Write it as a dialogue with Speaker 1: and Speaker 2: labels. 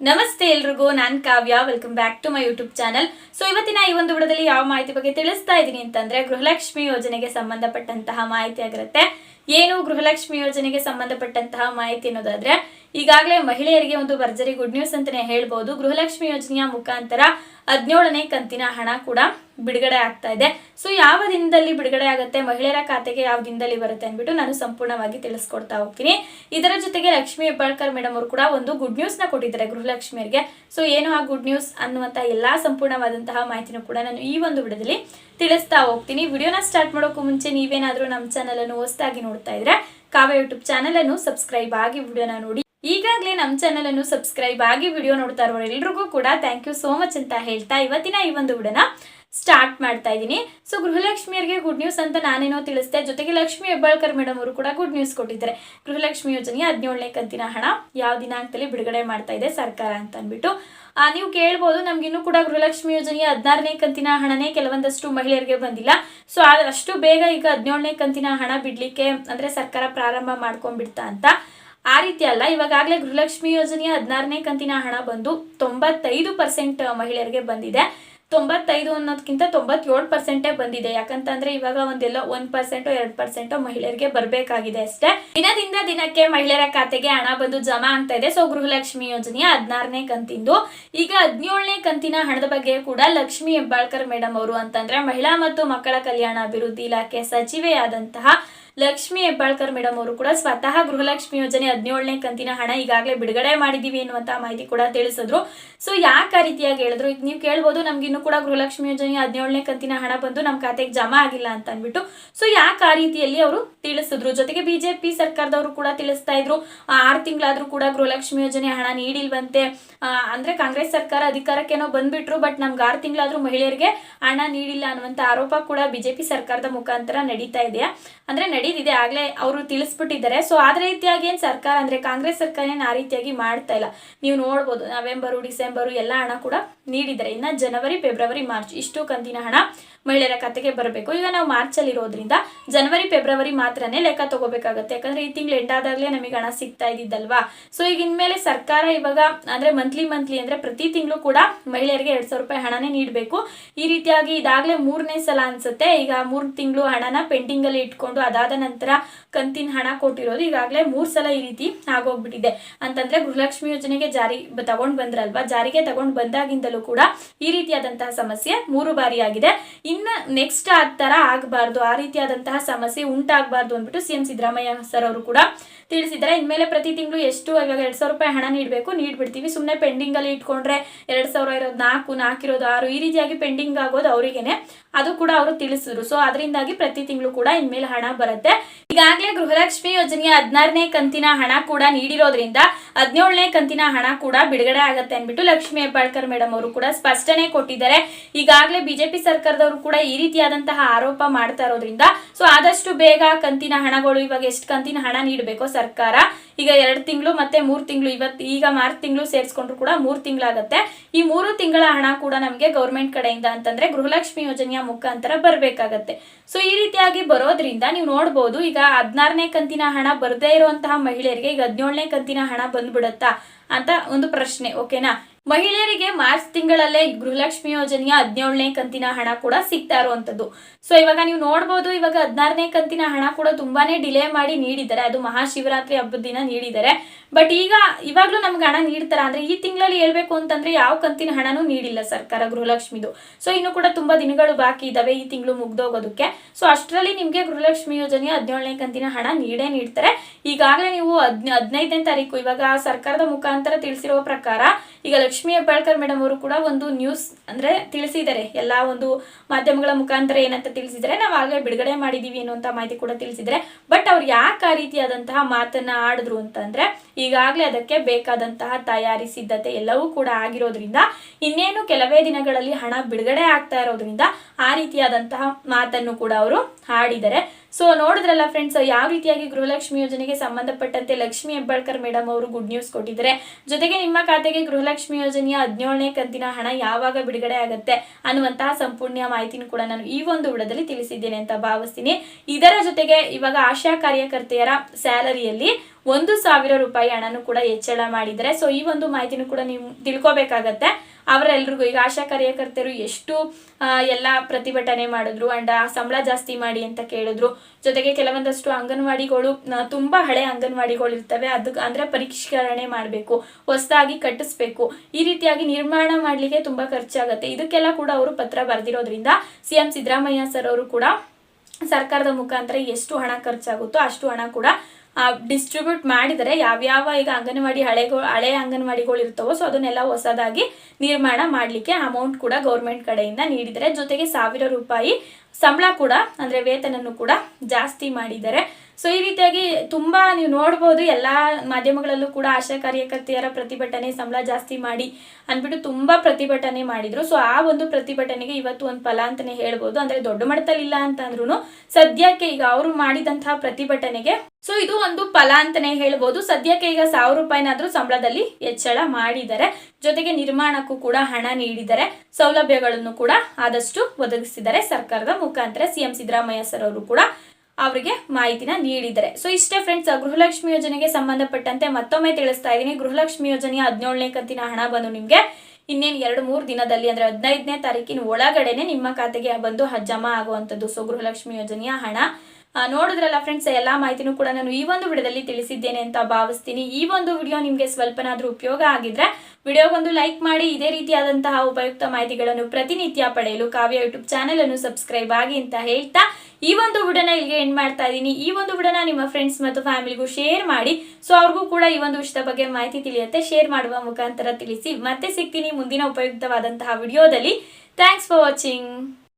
Speaker 1: ನಮಸ್ತೆ ಎಲ್ರಿಗೂ, ನಾನು Kavya welcome back to my YouTube channel so ಇವತ್ತಿನ ಈ ಒಂದು ವಿಡೋದಲ್ಲಿ ಯಾವ ಮಾಹಿತಿ ಬಗ್ಗೆ ತಿಳಿಸ್ತಾ ಇದ್ದೀನಿ ಅಂತಂದ್ರೆ, ಗೃಹಲಕ್ಷ್ಮಿ ಯೋಜನೆಗೆ ಸಂಬಂಧಪಟ್ಟಂತಹ ಮಾಹಿತಿ ಆಗಿರುತ್ತೆ. ಏನು ಗೃಹಲಕ್ಷ್ಮಿ ಯೋಜನೆಗೆ ಸಂಬಂಧಪಟ್ಟಂತಹ ಮಾಹಿತಿ ಅನ್ನೋದಾದ್ರೆ, ಈಗಾಗಲೇ ಮಹಿಳೆಯರಿಗೆ ಒಂದು ಭರ್ಜರಿ ಗುಡ್ ನ್ಯೂಸ್ ಅಂತಾನೆ ಹೇಳ್ಬೋದು. ಗೃಹಲಕ್ಷ್ಮಿ ಯೋಜನೆಯ ಮುಖಾಂತರ ಹದಿನೇಳನೇ ಕಂತಿನ ಹಣ ಕೂಡ ಬಿಡುಗಡೆ ಆಗ್ತಾ ಇದೆ. ಸೊ ಯಾವ ದಿನದಲ್ಲಿ ಬಿಡುಗಡೆ ಆಗುತ್ತೆ? ಮಹಿಳೆಯರ ಖಾತೆಗೆ ಯಾವ ದಿನದಲ್ಲಿ ಬರುತ್ತೆ ಅಂದ್ಬಿಟ್ಟು ನಾನು ಸಂಪೂರ್ಣವಾಗಿ ತಿಳಿಸ್ಕೊಡ್ತಾ ಹೋಗ್ತೀನಿ. ಇದರ ಜೊತೆಗೆ ಲಕ್ಷ್ಮಿ ಹೆಬ್ಬಾಳ್ಕರ್ ಮೇಡಮ್ ಅವರು ಕೂಡ ಒಂದು ಗುಡ್ ನ್ಯೂಸ್ನ ಕೊಟ್ಟಿದ್ದಾರೆ ಗೃಹಲಕ್ಷ್ಮಿಯರಿಗೆ ಸೊ ಏನು ಆ ಗುಡ್ ನ್ಯೂಸ್ ಅನ್ನುವಂತಹ ಎಲ್ಲಾ ಸಂಪೂರ್ಣವಾದಂತಹ ಮಾಹಿತಿನೂ ಕೂಡ ನಾನು ಈ ಒಂದು ವಿಡದಲ್ಲಿ ತಿಳಿಸ್ತಾ ಹೋಗ್ತೀನಿ. ವಿಡಿಯೋನ ಸ್ಟಾರ್ಟ್ ಮಾಡೋಕ್ಕೂ ಮುಂಚೆ ನೀವೇನಾದ್ರೂ ನಮ್ಮ ಚಾನಲನ್ನು ಹೊಸದಾಗಿ ನೋಡ್ತಾ ಇದ್ರೆ ಕಾವ್ಯ ಯೂಟ್ಯೂಬ್ ಚಾನಲನ್ನು ಸಬ್ಸ್ಕ್ರೈಬ್ ಆಗಿ ವಿಡಿಯೋನ ನೋಡಿ. ಈಗಾಗಲೇ ನಮ್ಮ ಚಾನಲ್ ಅನ್ನು ಸಬ್ಸ್ಕ್ರೈಬ್ ಆಗಿ ವಿಡಿಯೋ ನೋಡ್ತಾ ಇರೋರು ಎಲ್ರಿಗೂ ಕೂಡ ಥ್ಯಾಂಕ್ ಯು ಸೋ ಮಚ್ ಅಂತ ಹೇಳ್ತಾ ಇವತ್ತಿನ ಈ ಒಂದು ವಿಡನ ಸ್ಟಾರ್ಟ್ ಮಾಡ್ತಾ ಇದ್ದೀನಿ. ಸೊ ಗೃಹಲಕ್ಷ್ಮಿಯರಿಗೆ ಗುಡ್ ನ್ಯೂಸ್ ಅಂತ ನಾನೇನೋ ತಿಳಿಸ್ದೆ. ಜೊತೆಗೆ ಲಕ್ಷ್ಮಿ ಹೆಬ್ಬಾಳ್ಕರ್ ಮೇಡಮ್ ಅವರು ಕೂಡ ಗುಡ್ ನ್ಯೂಸ್ ಕೊಟ್ಟಿದ್ದಾರೆ. ಗೃಹಲಕ್ಷ್ಮಿ ಯೋಜನೆಯ ಹದಿನೇಳನೇ ಕಂತಿನ ಹಣ ಯಾವ ದಿನಾಂಕದಲ್ಲಿ ಬಿಡುಗಡೆ ಮಾಡ್ತಾ ಇದೆ ಸರ್ಕಾರ ಅಂತ ಅಂದ್ಬಿಟ್ಟು. ನೀವು ಕೇಳ್ಬೋದು ನಮ್ಗಿನ್ನೂ ಕೂಡ ಗೃಹಲಕ್ಷ್ಮಿ ಯೋಜನೆಯ ಹದಿನಾರನೇ ಕಂತಿನ ಹಣನೇ ಕೆಲವೊಂದಷ್ಟು ಮಹಿಳೆಯರಿಗೆ ಬಂದಿಲ್ಲ. ಸೊ ಅಷ್ಟು ಬೇಗ ಈಗ ಹದಿನೇಳನೇ ಕಂತಿನ ಹಣ ಬಿಡ್ಲಿಕ್ಕೆ ಅಂದ್ರೆ ಸರ್ಕಾರ ಪ್ರಾರಂಭ ಮಾಡ್ಕೊಂಡ್ಬಿಡ್ತಾ ಅಂತ. ಆ ರೀತಿ ಅಲ್ಲ ಇವಾಗಲೇ ಗೃಹಲಕ್ಷ್ಮಿ ಯೋಜನೆಯ ಹದಿನಾರನೇ ಕಂತಿನ ಹಣ ಬಂದು ತೊಂಬತ್ತೈದು ಪರ್ಸೆಂಟ್ ಮಹಿಳೆಯರಿಗೆ ಬಂದಿದೆ. ತೊಂಬತ್ತೈದು ಅನ್ನೋದಕ್ಕಿಂತ ತೊಂಬತ್ತೇಳು ಪರ್ಸೆಂಟೇ ಬಂದಿದೆ. ಯಾಕಂತಂದ್ರೆ ಇವಾಗ ಒಂದೆಲ್ಲ ಒಂದ್ ಪರ್ಸೆಂಟು ಎರಡ್ ಪರ್ಸೆಂಟು ಮಹಿಳೆಯರಿಗೆ ಬರಬೇಕಾಗಿದೆ ಅಷ್ಟೇ. ದಿನದಿಂದ ದಿನಕ್ಕೆ ಮಹಿಳೆಯರ ಖಾತೆಗೆ ಹಣ ಬಂದು ಜಮಾ ಆಗ್ತಾ ಇದೆ. ಸೊ ಗೃಹಲಕ್ಷ್ಮಿ ಯೋಜನೆಯ ಹದಿನಾರನೇ ಕಂತಿಂದು. ಈಗ ಹದಿನೇಳನೇ ಕಂತಿನ ಹಣದ ಬಗ್ಗೆ ಕೂಡ ಲಕ್ಷ್ಮಿ ಹೆಬ್ಬಾಳ್ಕರ್ ಮೇಡಮ್ ಅವರು ಅಂತಂದ್ರೆ ಮಹಿಳಾ ಮತ್ತು ಮಕ್ಕಳ ಕಲ್ಯಾಣ ಅಭಿವೃದ್ಧಿ ಇಲಾಖೆ ಸಚಿವೆಯಾದಂತಹ ಲಕ್ಷ್ಮಿ ಹೆಬ್ಬಾಳ್ಕರ್ ಮೇಡಮ್ ಅವರು ಕೂಡ ಸ್ವತಃ ಗೃಹಲಕ್ಷ್ಮಿ ಯೋಜನೆ ಹದಿನೇಳನೇ ಕಂತಿನ ಹಣ ಈಗಾಗಲೇ ಬಿಡುಗಡೆ ಮಾಡಿದೀವಿ ಎನ್ನುವಂತಹ ಮಾಹಿತಿ ಕೂಡ ತಿಳಿಸಿದ್ರು. ಸೊ ಯಾಕೆ ಆ ರೀತಿಯಾಗಿ ಹೇಳಿದ್ರು? ಈಗ ನೀವು ಕೇಳ್ಬೋದು, ನಮ್ಗೆ ಇನ್ನೂ ಕೂಡ ಗೃಹಲಕ್ಷ್ಮಿ ಯೋಜನೆ ಹದಿನೇಳನೇ ಕಂತಿನ ಹಣ ಬಂದು ನಮ್ಮ ಖಾತೆಗೆ ಜಮಾ ಆಗಿಲ್ಲ ಅಂತ ಅಂದ್ಬಿಟ್ಟು. ಸೊ ಯಾಕೆ ಆ ರೀತಿಯಲ್ಲಿ ಅವರು ತಿಳಿಸಿದ್ರು? ಜೊತೆಗೆ ಬಿಜೆಪಿ ಸರ್ಕಾರದವರು ಕೂಡ ತಿಳಿಸ್ತಾ ಇದ್ರು. ಆರು ತಿಂಗಳಾದ್ರೂ ಕೂಡ ಗೃಹಲಕ್ಷ್ಮಿ ಯೋಜನೆ ಹಣ ನೀಡಿಲ್ವಂತೆ. ಅಂದ್ರೆ ಕಾಂಗ್ರೆಸ್ ಸರ್ಕಾರ ಅಧಿಕಾರಕ್ಕೇನೋ ಬಂದ್ಬಿಟ್ರು ಬಟ್ ನಮ್ಗೆ ಆರು ತಿಂಗಳಾದ್ರೂ ಮಹಿಳೆಯರಿಗೆ ಹಣ ನೀಡಿಲ್ಲ ಅನ್ನುವಂತ ಆರೋಪ ಕೂಡ ಬಿಜೆಪಿ ಸರ್ಕಾರದ ಮುಖಾಂತರ ನಡೀತಾ ಇದೆಯಾ? ಅಂದ್ರೆ ನಡೀತಿದೆ ಆಗ್ಲೇ ಅವರು ತಿಳಿಸ್ಬಿಟ್ಟಿದ್ದಾರೆ. ಸೊ ಅದೇ ರೀತಿಯಾಗಿ ಏನು ಸರ್ಕಾರ ಅಂದ್ರೆ ಕಾಂಗ್ರೆಸ್ ಸರ್ಕಾರ ಏನ್ ಆ ರೀತಿಯಾಗಿ ಮಾಡ್ತಾ ಇಲ್ಲ. ನೀವು ನೋಡ್ಬೋದು, ನವೆಂಬರು, ಡಿಸೆಂಬರು ಎಲ್ಲ ಹಣ ಕೂಡ ನೀಡಿದ್ದಾರೆ. ಇನ್ನ ಜನವರಿ, ಫೆಬ್ರವರಿ, ಮಾರ್ಚ್ ಇಷ್ಟು ಕಂತಿನ ಹಣ ಮಹಿಳೆಯರ ಖಾತೆಗೆ ಬರಬೇಕು. ಈಗ ನಾವು ಮಾರ್ಚಲ್ಲಿ ಇರೋದ್ರಿಂದ ಜನವರಿ, ಫೆಬ್ರವರಿ ಮಾತ್ರನೇ ಲೆಕ್ಕ ತಗೋಬೇಕಾಗತ್ತೆ. ಯಾಕಂದ್ರೆ ಈ ತಿಂಗಳು ಎಂಡ್ ಆದಾಗಲೇ ನಮಗೆ ಹಣ ಸಿಗ್ತಾ ಇದ್ದಿದ್ದಲ್ವಾ? ಸೊ ಈಗ ಇನ್ಮೇಲೆ ಸರ್ಕಾರ ಇವಾಗ, ಅಂದ್ರೆ ಮಂತ್ಲಿ ಮಂತ್ಲಿ ಅಂದ್ರೆ ಪ್ರತಿ ತಿಂಗಳು ಕೂಡ ಮಹಿಳೆಯರಿಗೆ ಎರಡ್ ಸಾವಿರ ರೂಪಾಯಿ ಹಣನೇ ನೀಡಬೇಕು. ಈ ರೀತಿಯಾಗಿ ಇದಾಗಲೇ ಮೂರನೇ ಸಲ ಅನ್ಸುತ್ತೆ. ಈಗ ಮೂರು ತಿಂಗಳು ಹಣನ ಪೆಂಡಿಂಗ್ ಅಲ್ಲಿ ಇಟ್ಕೊಂಡು ಅದಾದ ನಂತರ ಕಂತಿನ ಹಣ ಕೊಟ್ಟಿರೋದು ಈಗಾಗಲೇ ಮೂರ್ ಸಲ ಈ ರೀತಿ ಆಗೋಗ್ಬಿಟ್ಟಿದೆ. ಅಂತಂದ್ರೆ ಗೃಹಲಕ್ಷ್ಮಿ ಯೋಜನೆಗೆ ಜಾರಿ ತಗೊಂಡ್ ಬಂದ್ರಲ್ವಾ? ಜಾರಿಗೆ ತಗೊಂಡ್ ಬಂದಾಗಿಂದಲೂ ಕೂಡ ಈ ರೀತಿಯಾದಂತಹ ಸಮಸ್ಯೆ ಮೂರು ಬಾರಿ ಆಗಿದೆ ಇನ್ನ ನೆಕ್ಸ್ಟ್ ಆ ತರ ಆಗಬಾರ್ದು. ಆ ರೀತಿಯಾದಂತಹ ಸಮಸ್ಯೆ ಉಂಟಾಗಬಾರ್ದು ಅಂದ್ಬಿಟ್ಟು ಸಿಎಂ ಸಿದ್ದರಾಮಯ್ಯ ಸರ್ ಅವರು ಕೂಡ ತಿಳಿಸಿದ್ದಾರೆ. ಇನ್ಮೇಲೆ ಪ್ರತಿ ತಿಂಗಳು ಎಷ್ಟು ಇವಾಗ ಎರಡು ಸಾವಿರ ರೂಪಾಯಿ ಹಣ ನೀಡಬೇಕು, ನೀಡ್ಬಿಡ್ತೀವಿ. ಸುಮ್ಮನೆ ಪೆಂಡಿಂಗ್ ಅಲ್ಲಿ ಇಟ್ಕೊಂಡ್ರೆ ಎರಡ್ ಸಾವಿರ ಇರೋದು ನಾಲ್ಕು ನಾಲ್ಕಿರೋದು ಆರು ಈ ರೀತಿಯಾಗಿ ಪೆಂಡಿಂಗ್ ಆಗೋದು ಅವರಿಗೇನೆ. ಅದು ಕೂಡ ಅವರು ತಿಳಿಸಿದ್ರು. ಸೊ ಅದರಿಂದಾಗಿ ಪ್ರತಿ ತಿಂಗಳು ಕೂಡ ಇನ್ಮೇಲೆ ಹಣ ಬರುತ್ತೆ. ಈಗಾಗಲೇ ಗೃಹಲಕ್ಷ್ಮಿ ಯೋಜನೆಯ ಹದಿನಾರನೇ ಕಂತಿನ ಹಣ ಕೂಡ ನೀಡಿರೋದ್ರಿಂದ ಹದಿನೇಳನೇ ಕಂತಿನ ಹಣ ಕೂಡ ಬಿಡುಗಡೆ ಆಗತ್ತೆ ಅಂದ್ಬಿಟ್ಟು ಲಕ್ಷ್ಮೀ ಹೆಬ್ಬಾಳ್ಕರ್ ಮೇಡಮ್ ಅವರು ಕೂಡ ಸ್ಪಷ್ಟನೆ ಕೊಟ್ಟಿದ್ದಾರೆ. ಈಗಾಗಲೇ ಬಿಜೆಪಿ ಸರ್ಕಾರದವರು ಕೂಡ ಈ ರೀತಿಯಾದಂತಹ ಆರೋಪ ಮಾಡ್ತಾ ಇರೋದ್ರಿಂದ, ಸೊ ಆದಷ್ಟು ಬೇಗ ಕಂತಿನ ಹಣಗಳು, ಇವಾಗ ಎಷ್ಟು ಕಂತಿನ ಹಣ ನೀಡಬೇಕು ಸರ್ಕಾರ, ಈಗ ಎರಡು ತಿಂಗಳು ಮತ್ತೆ ಮೂರು ತಿಂಗಳು, ಇವತ್ತು ಈಗ ಮಾರ್ಚ್ ತಿಂಗಳು ಸೇರಿಸ್ಕೊಂಡ್ರು ಕೂಡ ಮೂರು ತಿಂಗಳಾಗತ್ತೆ. ಈ ಮೂರು ತಿಂಗಳ ಹಣ ಕೂಡ ನಮಗೆ ಗೌರ್ಮೆಂಟ್ ಕಡೆಯಿಂದ ಅಂತಂದ್ರೆ ಗೃಹಲಕ್ಷ್ಮಿ ಯೋಜನೆಯ ಮುಖಾಂತರ ಬರಬೇಕಾಗತ್ತೆ. ಸೊ ಈ ರೀತಿಯಾಗಿ ಬರೋದ್ರಿಂದ ನೀವು ನೋಡ್ಬೋದು, ಈಗ ಹದಿನಾರನೇ ಕಂತಿನ ಹಣ ಬರದೇ ಇರುವಂತಹ ಮಹಿಳೆಯರಿಗೆ ಈಗ ಹದಿನೇಳನೇ ಕಂತಿನ ಹಣ ಬಂದ್ಬಿಡತ್ತಾ? ಅಂತ ಒಂದು ಪ್ರಶ್ನೆ ಓಕೆನಾ ಮಹಿಳೆಯರಿಗೆ ಮಾರ್ಚ್ ತಿಂಗಳಲ್ಲೇ ಗೃಹಲಕ್ಷ್ಮಿ ಯೋಜನೆಯ ಹದಿನೇಳನೇ ಕಂತಿನ ಹಣ ಕೂಡ ಸಿಗ್ತಾ ಇರುವಂತದ್ದು. ಸೊ ಇವಾಗ ನೀವು ನೋಡ್ಬೋದು, ಇವಾಗ ಹದಿನಾರನೇ ಕಂತಿನ ಹಣ ಕೂಡ ತುಂಬಾನೇ ಡಿಲೇ ಮಾಡಿ ನೀಡಿದ್ದಾರೆ. ಅದು ಮಹಾಶಿವರಾತ್ರಿ ಹಬ್ಬದ ದಿನ ನೀಡಿದ್ದಾರೆ. ಬಟ್ ಈಗ ಇವಾಗ್ಲೂ ನಮ್ಗೆ ಹಣ ನೀಡ್ತಾರ? ಅಂದ್ರೆ ಈ ತಿಂಗಳಲ್ಲಿ ಹೇಳ್ಬೇಕು ಅಂತಂದ್ರೆ ಯಾವ ಕಂತಿನ ಹಣನೂ ನೀಡಿಲ್ಲ ಸರ್ಕಾರ ಗೃಹಲಕ್ಷ್ಮಿದು. ಸೊ ಇನ್ನು ಕೂಡ ತುಂಬಾ ದಿನಗಳು ಬಾಕಿ ಇದಾವೆ ಈ ತಿಂಗಳು ಮುಗ್ದೋಗೋದಕ್ಕೆ. ಸೊ ಅಷ್ಟರಲ್ಲಿ ನಿಮ್ಗೆ ಗೃಹಲಕ್ಷ್ಮಿ ಯೋಜನೆಯ ಹದಿನೇಳನೇ ಕಂತಿನ ಹಣ ನೀಡೇ ನೀಡ್ತಾರೆ. ಈಗಾಗಲೇ ನೀವು ಹದ್ ಹದಿನೈದನೇ ತಾರೀಕು, ಇವಾಗ ಸರ್ಕಾರದ ಮುಖಾಂತರ ತಿಳಿಸಿರುವ ಪ್ರಕಾರ ಈಗ ಲಕ್ಷ್ಮೀ ಹೆಬ್ಬಾಳ್ಕರ್ ಮೇಡಮ್ ಅವರು ಕೂಡ ಒಂದು ನ್ಯೂಸ್ ಅಂದ್ರೆ ತಿಳಿಸಿದ್ದಾರೆ. ಎಲ್ಲಾ ಒಂದು ಮಾಧ್ಯಮಗಳ ಮುಖಾಂತರ ಏನಂತ ತಿಳಿಸಿದರೆ ನಾವು ಆಗಲೇ ಬಿಡುಗಡೆ ಮಾಡಿದೀವಿ ಅನ್ನುವಂತ ಮಾಹಿತಿ ಕೂಡ ತಿಳಿಸಿದ್ದಾರೆ. ಬಟ್ ಅವ್ರು ಯಾಕೆ ಆ ರೀತಿಯಾದಂತಹ ಮಾತನ್ನ ಆಡಿದ್ರು ಅಂತಂದ್ರೆ ಈಗಾಗಲೇ ಅದಕ್ಕೆ ಬೇಕಾದಂತಹ ತಯಾರಿ ಸಿದ್ಧತೆ ಎಲ್ಲವೂ ಕೂಡ ಆಗಿರೋದ್ರಿಂದ ಇನ್ನೇನು ಕೆಲವೇ ದಿನಗಳಲ್ಲಿ ಹಣ ಬಿಡುಗಡೆ ಆಗ್ತಾ ಇರೋದ್ರಿಂದ ಆ ರೀತಿಯಾದಂತಹ ಮಾತನ್ನು ಕೂಡ ಅವರು ಹಾಡಿದ್ದಾರೆ. ಸೊ ನೋಡಿದ್ರಲ್ಲ ಫ್ರೆಂಡ್ಸ್ ಯಾವ ರೀತಿಯಾಗಿ ಗೃಹಲಕ್ಷ್ಮಿ ಯೋಜನೆಗೆ ಸಂಬಂಧಪಟ್ಟಂತೆ ಲಕ್ಷ್ಮಿ ಹೆಬ್ಬಾಳ್ಕರ್ ಮೇಡಮ್ ಅವರು ಗುಡ್ ನ್ಯೂಸ್ ಕೊಟ್ಟಿದ್ದಾರೆ. ಜೊತೆಗೆ ನಿಮ್ಮ ಖಾತೆಗೆ ಗೃಹಲಕ್ಷ್ಮಿ ಯೋಜನೆಯ ಹದಿನೇಳನೇ ಕಂತಿನ ಹಣ ಯಾವಾಗ ಬಿಡುಗಡೆ ಆಗುತ್ತೆ ಅನ್ನುವಂತಹ ಸಂಪೂರ್ಣ ಮಾಹಿತಿನೂ ಕೂಡ ನಾನು ಈ ಒಂದು ವಿಡದಲ್ಲಿ ತಿಳಿಸಿದ್ದೇನೆ ಅಂತ ಭಾವಿಸ್ತೀನಿ. ಇದರ ಜೊತೆಗೆ ಇವಾಗ ಆಶಾ ಕಾರ್ಯಕರ್ತೆಯರ ಸ್ಯಾಲರಿಯಲ್ಲಿ ಒಂದು ಸಾವಿರ ರೂಪಾಯಿ ಹಣನೂ ಕೂಡ ಹೆಚ್ಚಳ ಮಾಡಿದರೆ ಸೊ ಈ ಒಂದು ಮಾಹಿತಿನೂ ಕೂಡ ನೀವು ತಿಳ್ಕೊಬೇಕಾಗತ್ತೆ. ಅವರೆಲ್ರಿಗೂ ಈಗ ಆಶಾ ಕಾರ್ಯಕರ್ತರು ಎಷ್ಟು ಎಲ್ಲ ಪ್ರತಿಭಟನೆ ಮಾಡಿದ್ರು ಅಂಡ್, ಆ, ಸಂಬಳ ಜಾಸ್ತಿ ಮಾಡಿ ಅಂತ ಕೇಳಿದ್ರು. ಜೊತೆಗೆ ಕೆಲವೊಂದಷ್ಟು ಅಂಗನವಾಡಿಗಳು ತುಂಬಾ ಹಳೆ ಅಂಗನವಾಡಿಗಳು ಇರ್ತವೆ. ಅದು ಅಂದ್ರೆ ಪರಿಷ್ಕರಣೆ ಮಾಡಬೇಕು, ಹೊಸದಾಗಿ ಕಟ್ಟಿಸ್ಬೇಕು. ಈ ರೀತಿಯಾಗಿ ನಿರ್ಮಾಣ ಮಾಡಲಿಕ್ಕೆ ತುಂಬಾ ಖರ್ಚಾಗುತ್ತೆ. ಇದಕ್ಕೆಲ್ಲ ಕೂಡ ಅವರು ಪತ್ರ ಬರೆದಿರೋದ್ರಿಂದ ಸಿ ಎಂ ಸಿದ್ದರಾಮಯ್ಯ ಸರ್ ಅವರು ಕೂಡ ಸರ್ಕಾರದ ಮುಖಾಂತರ ಎಷ್ಟು ಹಣ ಖರ್ಚಾಗುತ್ತೋ ಅಷ್ಟು ಹಣ ಕೂಡ ಡಿಸ್ಟ್ರಿಬ್ಯೂಟ್ ಮಾಡಿದರೆ ಯಾವ್ಯಾವ ಈಗ ಅಂಗನವಾಡಿ ಹಳೆಗಳು ಹಳೆ ಅಂಗನವಾಡಿಗಳು ಇರ್ತವೋ ಸೊ ಅದನ್ನೆಲ್ಲ ಹೊಸದಾಗಿ ನಿರ್ಮಾಣ ಮಾಡಲಿಕ್ಕೆ ಅಮೌಂಟ್ ಕೂಡ ಗೌರ್ಮೆಂಟ್ ಕಡೆಯಿಂದ ನೀಡಿದರೆ. ಜೊತೆಗೆ ಸಾವಿರ ರೂಪಾಯಿ ಸಂಬಳ ಕೂಡ, ಅಂದರೆ ವೇತನನ್ನು ಕೂಡ ಜಾಸ್ತಿ ಮಾಡಿದ್ದಾರೆ. ಸೊ ಈ ರೀತಿಯಾಗಿ ತುಂಬಾ ನೀವು ನೋಡ್ಬೋದು, ಎಲ್ಲ ಮಾಧ್ಯಮಗಳಲ್ಲೂ ಕೂಡ ಆಶಾ ಕಾರ್ಯಕರ್ತೆಯರ ಪ್ರತಿಭಟನೆ ಸಂಬಳ ಜಾಸ್ತಿ ಮಾಡಿ ಅಂದ್ಬಿಟ್ಟು ತುಂಬಾ ಪ್ರತಿಭಟನೆ ಮಾಡಿದ್ರು. ಸೊ ಆ ಒಂದು ಪ್ರತಿಭಟನೆಗೆ ಇವತ್ತು ಒಂದು ಫಲ ಅಂತಾನೆ ಹೇಳ್ಬೋದು. ಅಂದ್ರೆ ದೊಡ್ಡ ಮಟ್ಟದಲ್ಲಿ ಇಲ್ಲ ಅಂತ ಸದ್ಯಕ್ಕೆ ಈಗ ಅವರು ಮಾಡಿದಂತಹ ಪ್ರತಿಭಟನೆಗೆ ಸೊ ಇದು ಒಂದು ಫಲ ಅಂತಾನೆ ಹೇಳ್ಬೋದು. ಸದ್ಯಕ್ಕೆ ಈಗ ಸಾವಿರ ರೂಪಾಯಿನಾದ್ರೂ ಸಂಬಳದಲ್ಲಿ ಹೆಚ್ಚಳ ಮಾಡಿದ್ದಾರೆ. ಜೊತೆಗೆ ನಿರ್ಮಾಣಕ್ಕೂ ಕೂಡ ಹಣ ನೀಡಿದ್ದಾರೆ. ಸೌಲಭ್ಯಗಳನ್ನು ಕೂಡ ಆದಷ್ಟು ಒದಗಿಸಿದ್ದಾರೆ ಸರ್ಕಾರದ ಮುಖಾಂತರ ಸಿಎಂ ಸಿದ್ದರಾಮಯ್ಯ ಸರ್ ಅವರು ಕೂಡ ಅವರಿಗೆ ಮಾಹಿತಿನ ನೀಡಿದ್ದಾರೆ. ಸೊ ಇಷ್ಟೇ ಫ್ರೆಂಡ್ಸ್ ಗೃಹಲಕ್ಷ್ಮಿ ಯೋಜನೆಗೆ ಸಂಬಂಧಪಟ್ಟಂತೆ ಮತ್ತೊಮ್ಮೆ ತಿಳಿಸ್ತಾ ಇದ್ದೀನಿ. ಗೃಹಲಕ್ಷ್ಮಿ ಯೋಜನೆಯ ಹದಿನೇಳನೇ ಕಂತಿನ ಹಣ ಬಂದು ನಿಮಗೆ ಇನ್ನೇನು ಎರಡು ಮೂರು ದಿನದಲ್ಲಿ, ಅಂದರೆ ಹದಿನೈದನೇ ತಾರೀಕಿನ ಒಳಗಡೆನೆ ನಿಮ್ಮ ಖಾತೆಗೆ ಬಂದು ಜಮಾ ಆಗುವಂಥದ್ದು. ಸೊ ಗೃಹಲಕ್ಷ್ಮಿ ಯೋಜನೆಯ ಹಣ ನೋಡಿದ್ರಲ್ಲ ಫ್ರೆಂಡ್ಸ್ ಎಲ್ಲಾ ಮಾಹಿತಿನೂ ಕೂಡ ನಾನು ಈ ಒಂದು ವಿಡಿಯೋದಲ್ಲಿ ತಿಳಿಸಿದ್ದೇನೆ ಅಂತ ಭಾವಿಸ್ತೀನಿ. ಈ ಒಂದು ವಿಡಿಯೋ ನಿಮಗೆ ಸ್ವಲ್ಪನಾದರೂ ಉಪಯೋಗ ಆಗಿದ್ರೆ ವಿಡಿಯೋಗೊಂದು ಲೈಕ್ ಮಾಡಿ, ಇದೇ ರೀತಿಯಾದಂತಹ ಉಪಯುಕ್ತ ಮಾಹಿತಿಗಳನ್ನು ಪ್ರತಿನಿತ್ಯ ಪಡೆಯಲು ಕಾವ್ಯ ಯೂಟ್ಯೂಬ್ ಚಾನೆಲ್ ಅನ್ನು ಸಬ್ಸ್ಕ್ರೈಬ್ ಆಗಿ ಅಂತ ಹೇಳ್ತಾ ಈ ಒಂದು ವಿಡಿಯೋನ ಇಲ್ಲಿಗೆ ಎಂಡ್ ಮಾಡ್ತಾ ಇದ್ದೀನಿ. ಈ ಒಂದು ವಿಡಿಯೋನ ನಿಮ್ಮ ಫ್ರೆಂಡ್ಸ್ ಮತ್ತು ಫ್ಯಾಮಿಲಿಗೂ ಶೇರ್ ಮಾಡಿ ಸೊ ಅವ್ರಿಗೂ ಕೂಡ ಈ ಒಂದು ವಿಷಯದ ಬಗ್ಗೆ ಮಾಹಿತಿ ತಿಳಿಯುತ್ತೆ ಶೇರ್ ಮಾಡುವ ಮುಖಾಂತರ ತಿಳಿಸಿ. ಮತ್ತೆ ಸಿಗ್ತೀನಿ ಮುಂದಿನ ಉಪಯುಕ್ತವಾದಂತಹ ವಿಡಿಯೋದಲ್ಲಿ. Thanks for watching